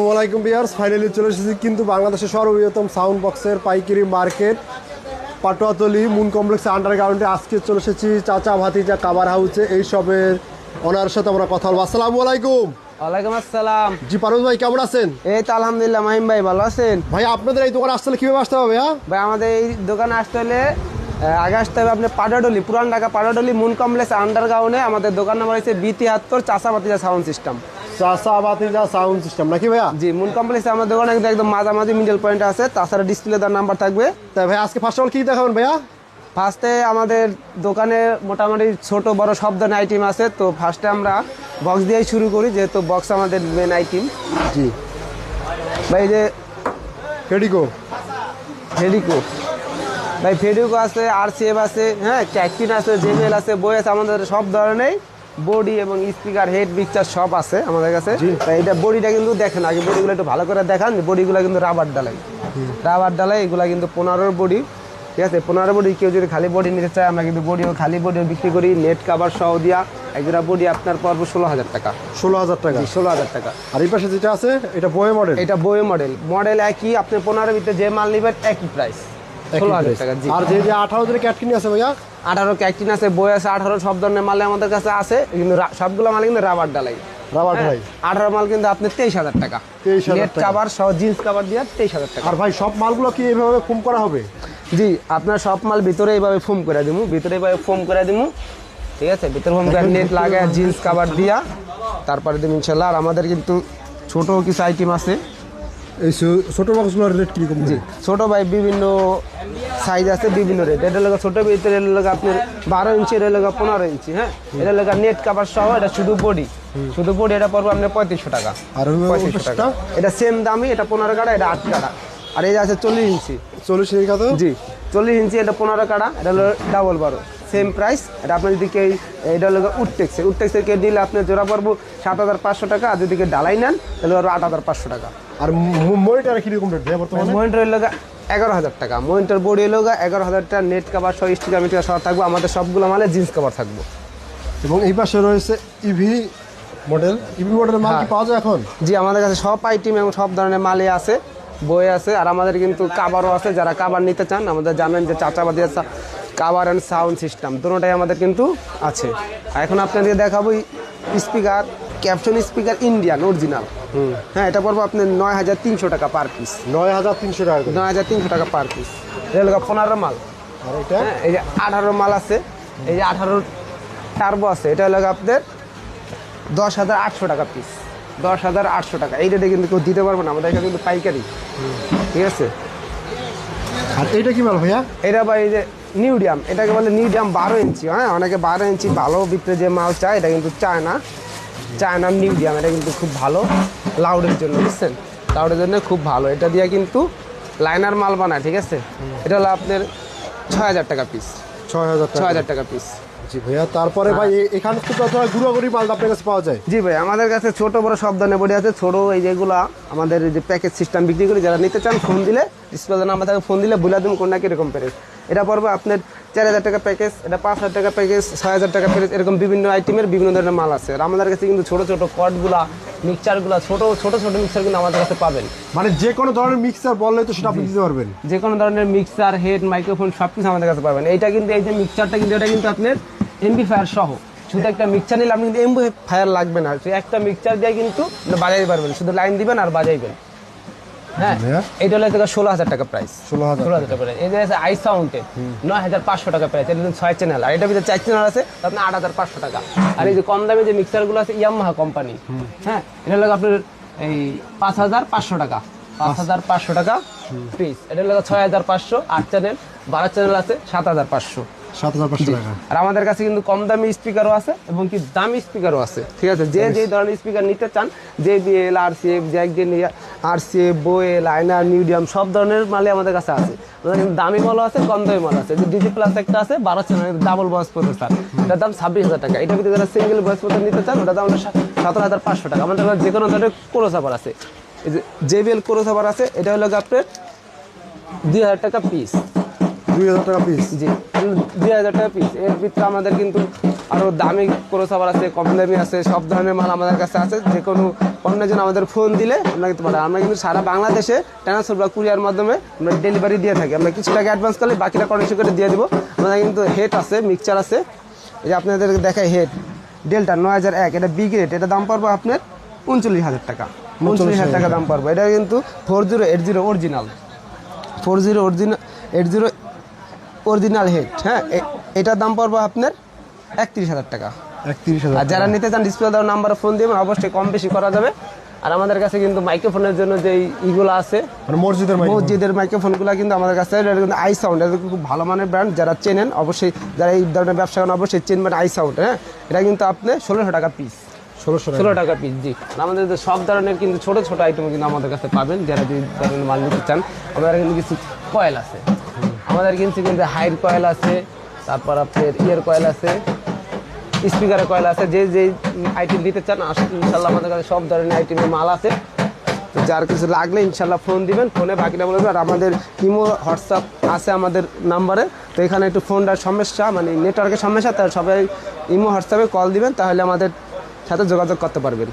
আসসালামাইকুম বিয়ার্স ফাইনালি চলে এসেছি কিন্তু বাংলাদেশের সর্ববৃহত্তম সাউন্ড বক্সের পাইকারি মার্কেট পাটোয়াতলি মুন কমপ্লেক্স আন্ডারগ্রাউন্ডে আজকে চলে এসেছি চাচা ভাতিজা কাবার হাউসে এই সবের ওনার সাথে আমরা কথা বলব। আসসালামু আলাইকুম ওয়ালাইকুম আসসালাম। জি পারভেজ ভাই কেমন আছেন? এই তো আলহামদুলিল্লাহ মাহিম ভাই ভালো আছেন? ভাই আপনাদের এই দোকানে আসতে কীভাবে আসতে হবে হ্যাঁ? ভাই আমাদের এই দোকানে আসতে হলে আগে আসতে হবে আপনি পাটাডলি পুরান ঢাকা পাটাডলি মুন কমপ্লেক্স আন্ডারগ্রাউন্ডে আমাদের দোকান নাম্বার হচ্ছে বি তিয়াত্তর চাষাবাতিজা সাউন্ড সিস্টেম সাউন্ড সিস্টেম নাকি ভাইয়া? জি মুন কমপ্লেক্সে আমাদের দোকানে একদম মাঝামাঝি মিডল পয়েন্ট আছে তাছাড়া ডিসপ্লে নাম্বার থাকবে। তাই ভাই আজকে ফার্স্ট অফ অল কি দেখাবেন ভাইয়া? ফার্স্টে আমাদের দোকানে মোটামুটি ছোট বড় সব ধরনের আইটেম আছে তো ফার্স্টে আমরা বক্স দিয়েই শুরু করি যেহেতু বক্স আমাদের মেন আইটেম জি। ভাই যে ফেডিকো ফেডিকো ভাই ফেডিকো আছে আরসিএফ আছে হ্যাঁ ক্যাকটিন আছে জেমেল আছে বই আছে আমাদের সব ধরনের বডি এবং স্পিকার হেড পিকচার সব আছে আমাদের কাছে। তাই এটা বডিটা কিন্তু দেখেন আগে বডিগুলো একটু ভালো করে দেখান বডিগুলো কিন্তু রাবার ডালাই রাবার ডালাই এগুলো কিন্তু পনেরোর বডি ঠিক আছে? পনেরো বডি কেউ যদি খালি বডি নিতে চায় আমরা কিন্তু বডিও খালি বডিও বিক্রি করি নেট কাভার সহ দিয়া একজোড়া বডি আপনার পড়ব ষোলো হাজার টাকা। ষোলো হাজার টাকা? ষোলো হাজার টাকা। আর এই পাশে যেটা আছে এটা বয়ে মডেল এটা বই মডেল মডেল একই আপনি পনেরো ভিতরে যে মাল নেবেন একই প্রাইস ষোলো হাজার টাকা জি। আর যে যে আঠারো ক্যাটকিনি আছে ভাইয়া? আঠারো ক্যাকটিন আছে বই আছে আঠারো সব ধরনের মালে আমাদের কাছে আছে। কিন্তু সবগুলো মাল কিন্তু রাবার ডালাই রাবার ভাই আঠারো মাল কিন্তু আপনি তেইশ হাজার টাকা। 23,000 নেট টাকা। সহ জিন্স কাভার দিয়ে তেইশ হাজার টাকা। আর ভাই সব মালগুলো কি এইভাবে ফোম করা হবে? জি আপনার সব মাল ভিতরে এইভাবে ফোম করে দিমু ভিতরে এইভাবে ফোম করে দিমু। ঠিক আছে? ভিতরে ফোম করে নেট লাগায় জিন্স কাভার দিয়া। তারপরে দিন ইনশাল্লাহ। আর আমাদের কিন্তু ছোট কিছু আইটেম আছে। এই ছোট বক্সগুলোর রেট কীরকম জি ছোট ভাই বিভিন্ন সাইজ আছে বিভিন্ন রেট এটা লাগা ছোট ভিতরে লাগা আপনার বারো ইঞ্চি এটা লাগা পনেরো ইঞ্চি হ্যাঁ? এটা লাগা নেট কাভার সহ এটা শুধু বডি শুধু বডি এটা পড়বে আপনার পঁয়ত্রিশশো টাকা। আর পঁয়ত্রিশশো টাকা। এটা সেম দামই এটা পনেরো কাটা এটা আট কাটা আর এই আছে চল্লিশ ইঞ্চি চল্লিশ ইঞ্চি কত? জি। চল্লিশ ইঞ্চি এটা পনেরো কাটা এটা হলো ডাবল বারো সেম প্রাইস এটা আপনার যদি কেউ এটা হলো উডটেক্সের উডটেক্সের কেউ দিলে আপনি জোড়া পড়ব সাত হাজার পাঁচশো টাকা আর যদি কেউ ডালাই নেন তাহলে আরও আট হাজার পাঁচশো টাকা। আর মনিটার কীরকম রেট বর্তমানে? লগা এগারো হাজার টাকা। মনিটর বডি লগা এগারো হাজার টাকা নেট কাভার সহ স্টিকার মিটিকার সহ থাকব। আমাদের সবগুলো মালে জিন্স কাভার থাকব। এবং এই পাশে রয়েছে ইভি মডেল ইভি মডেলের মাল কি হ্যাঁ। পাওয়া যায় এখন? জি আমাদের কাছে সব আইটেম এবং সব ধরনের মালই আছে। বই আছে আর আমাদের কিন্তু কাবারও আছে যারা কাবার নিতে চান আমাদের জানেন যে চাচাবাদি আছে কাবার অ্যান্ড সাউন্ড সিস্টেম দুটোটাই আমাদের কিন্তু আছে। আর এখন আপনাদের দেখাবো speaker caption speaker Indian original হ্যাঁ এটা পড়ব আপনার নয় হাজার তিনশো টাকা পার পিস নয় হাজার তিনশো টাকা। নয় হাজার তিনশো টাকা পার পিস রেলগা পনেরো মাল। আর এটা? হ্যাঁ এই যে আঠারো মাল আছে এই যে আঠারো টার্বো আছে এটা হলো আপনার দশ হাজার আটশো টাকা পিস দশ হাজার আটশো টাকা। এই রেটে কিন্তু কেউ দিতে পারব না আমাদের এখানে কিন্তু পাইকারি। ঠিক আছে? আর এইটা কি মাল ভাইয়া? এটা বা এই যে নিউডিয়াম এটাকে বলে নিউডিয়াম বারো ইঞ্চি হ্যাঁ? অনেকে বারো ইঞ্চি ভালো ভিতরে যে মাল চায় এটা কিন্তু চায় না। চায় না নিউডিয়াম এটা কিন্তু খুব ভালো। লাউডের জন্য বুঝছেন? লাউডের জন্য খুব ভালো। এটা দিয়ে কিন্তু লাইনার মাল বানায় ঠিক আছে? এটা হলো আপনার ছয় হাজার টাকা পিস ছয় হাজার ছয় হাজার টাকা পিস জি ভাইয়া তারপরে ভাই এখানে গুড়াগুড়ি আপনার কাছে পাওয়া যায়? জি ভাই আমাদের কাছে ছোট বড় সব ধরনের বডি আছে। ছোট এই যেগুলা আমাদের যে প্যাকেজ সিস্টেম বিক্রি করি যারা নিতে চান ফোন দিলে ডিসপ্লে নাম্বার ফোন দিলে বুলা দিন কোনটা কীরকম প্যাকেজ এটা পড়বে আপনার চার হাজার টাকা প্যাকেজ এটা পাঁচ হাজার টাকা প্যাকেজ ছয় হাজার টাকা প্যাকেজ এরকম বিভিন্ন আইটেমের বিভিন্ন ধরনের মাল আছে। আর আমাদের কাছে কিন্তু ছোট ছোট কটগুলা মিক্সচারগুলা ছোট ছোট ছোট কিন্তু আমাদের কাছে পাবেন। মানে যে কোনো ধরনের মিক্সার বললে তো সেটা আপনি দিতে পারবেন। যে কোনো ধরনের মিক্সার হেড মাইক্রোফোন সব কিছু আমাদের কাছে পাবেন। এইটা কিন্তু এই যে মিক্সচারটা কিন্তু এটা কিন্তু আপনার এমবি ফায়ার সহ। শুধু একটা মিক্সচার নিলে আপনি কিন্তু এমবি ফায়ার লাগবে না। একটা মিক্সচার দিয়ে কিন্তু বাজাইতে পারবেন। শুধু লাইন দিবেন আর বাজাইবেন। হ্যাঁ এটা হলো থেকে ষোলো হাজার টাকা প্রাইস 16,000 ষোলো হাজার টাকা। প্রাইস এই যে আছে আই সাউন্ডের নয় হাজার পাঁচশো টাকা প্রাইস এটা ছয় চ্যানেল আর এটা ভিতরে চার চ্যানেল আছে আপনার আট হাজার পাঁচশো টাকা। আর এই যে কম দামে যে মিক্সারগুলো আছে ইয়ামাহা কোম্পানি হ্যাঁ এটা হলো আপনার এই পাঁচ হাজার পাঁচশো টাকা। পাঁচ হাজার পাঁচশো টাকা পিস এটা হলো ছয় হাজার পাঁচশো আট চ্যানেল বারো চ্যানেল আছে সাত হাজার পাঁচশো। আর আমাদের কাছে কিন্তু কম দামি স্পিকারও আছে এবং কি দামি স্পিকারও আছে। ঠিক আছে? যে যে ধরনের স্পিকার নিতে চান যে B L R C F jack R C Boyle আয়নার মিডিয়াম সব ধরনের মালই আমাদের কাছে আছে। আমাদের কিন্তু দামি মালও আছে কম দামি মাল আছে। যে ডিজি প্লাস একটা আছে বারো চ্যানেল ডাবল বয়স প্রসেসর এটার দাম ছাব্বিশ হাজার টাকা। এটা ভিতরে যারা সিঙ্গেল বয়স প্রসেসর নিতে চান ওটা দাম হলো সতেরো হাজার পাঁচশো টাকা। আমাদের কাছে যে কোনো ধরনের কোরো সাবার আছে। এই যে জেবিএল কোরো সাবার আছে এটা হলো আপনার দুই হাজার টাকা পিস দুই হাজার টাকা পিস জি দুই হাজার টাকা পিস এর ভিতরে আমাদের কিন্তু আরও দামি ক্রোস আবার আছে কম দামি আছে সব ধরনের মাল আমাদের কাছে আছে। যে কোনো জন্য আমাদের ফোন দিলে আমরা কিন্তু পাঠাই। আমরা কিন্তু সারা বাংলাদেশে ট্রান্সফার বা কুরিয়ার মাধ্যমে আমরা ডেলিভারি দিয়ে থাকি। আমরা কিছু টাকা অ্যাডভান্স করলে বাকিটা কন্ডিশন করে দিয়ে দেবো। আমাদের কিন্তু হেড আছে মিক্সচার আছে। এই যে আপনাদেরকে দেখাই হেড ডেল্টা নয় হাজার এক, এটা বি গ্রেড এটা দাম পড়বে আপনার উনচল্লিশ হাজার টাকা। উনচল্লিশ হাজার টাকা দাম পড়বে। এটা কিন্তু four zero eight zero original four zero original eight zero original head হ্যাঁ এটার দাম পড়বে আপনার একত্রিশ হাজার টাকা। আর যারা নিতে চান ডিসপ্লে দেওয়ার নাম্বারে ফোন দিবেন অবশ্যই কম বেশি করা যাবে। আর আমাদের কাছে কিন্তু মাইক্রোফোনের জন্য যে ইগুলো আছে মানে মসজিদের মসজিদের মাইক্রোফোনগুলো কিন্তু আমাদের কাছে কিন্তু আই সাউন্ড এটা খুব ভালো মানের ব্র্যান্ড যারা চেনেন অবশ্যই যারা এই ধরনের ব্যবসা করেন অবশ্যই চেনবেন আই সাউন্ড হ্যাঁ? এটা কিন্তু আপনি ষোলোশো টাকা পিস ষোলোশো ষোলো টাকা পিস জি। আমাদের সব ধরনের কিন্তু ছোট ছোট আইটেম কিন্তু আমাদের কাছে পাবেন। যারা যদি ধরনের মাল নিতে চান আমাদের কিন্তু কিছু কয়েল আছে। আমাদের কিন্তু কিন্তু হাইর কয়েল আছে তারপর আপনার ইয়ার কয়েল আছে। স্পিকারের কয়েল আছে, যে যে আইটেম নিতে চান ইনশাল্লাহ আমাদের কাছে সব ধরনের আইটেমের মাল আছে। যার কিছু লাগলে ইনশাল্লাহ ফোন দিবেন ফোনে বাকিটা বলবেন আর আমাদের ইমো হোয়াটসঅ্যাপ আছে আমাদের নাম্বারে তো এখানে একটু ফোনটার সমস্যা মানে নেটওয়ার্কের সমস্যা তার সবাই ইমো হোয়াটসঅ্যাপে কল দিবেন, তাহলে আমাদের সাথে যোগাযোগ করতে পারবেন।